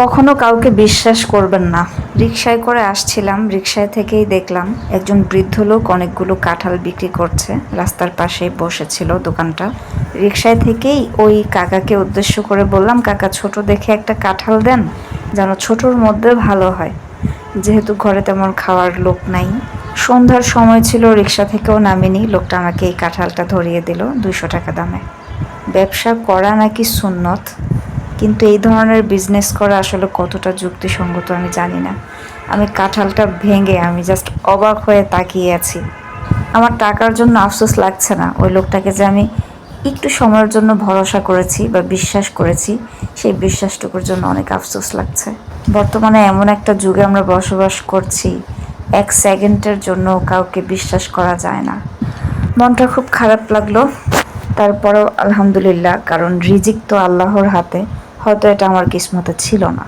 কখনো কাউকে বিশ্বাস করবেন না। রিক্সায় করে আসছিলাম রিক্সায় থেকেই দেখলাম একজন বৃদ্ধ লোক অনেকগুলো কাঁঠাল বিক্রি করছে। রাস্তার পাশে বসেছিল দোকানটা। রিক্সায় থেকেই ওই কাকাকে উদ্দেশ্য করে বললাম, কাকা, ছোট দেখে একটা কাঁঠাল দেন, যেন ছোটর মধ্যে ভালো হয়। যেহেতু ঘরে তেমন খাওয়ার লোক নাই। সন্ধ্যার সময় ছিল রিক্সা থেকেও নামিনি। লোকটা আমাকে এই কাঁঠালটা ধরিয়ে দিল দুইশো টাকা দামে। ব্যবসা করা নাকি সুন্নত? কিন্তু এই ধরনের বিজনেস করা আসলে কতটা যুক্তিসঙ্গত আমি জানি না। আমি কাঁঠালটা ভেঙে আমি জাস্ট অবাক হয়ে তাকিয়ে আছি। আমার টাকার জন্য আফসোস লাগছে না। ওই লোকটাকে যে আমি একটু সময়ের জন্য ভরসা করেছি বা বিশ্বাস করেছি, সেই বিশ্বাসটুকুর জন্য অনেক আফসোস লাগছে। বর্তমানে এমন একটা যুগে আমরা বসবাস করছি, এক সেকেন্ডের জন্য কাউকে বিশ্বাস করা যায় না। মনটা খুব খারাপ লাগল। তারপরেও আলহামদুলিল্লাহ কারণ রিজিক তো আল্লাহর হাতে হয়তো এটা আমার কিসমতে ছিল না।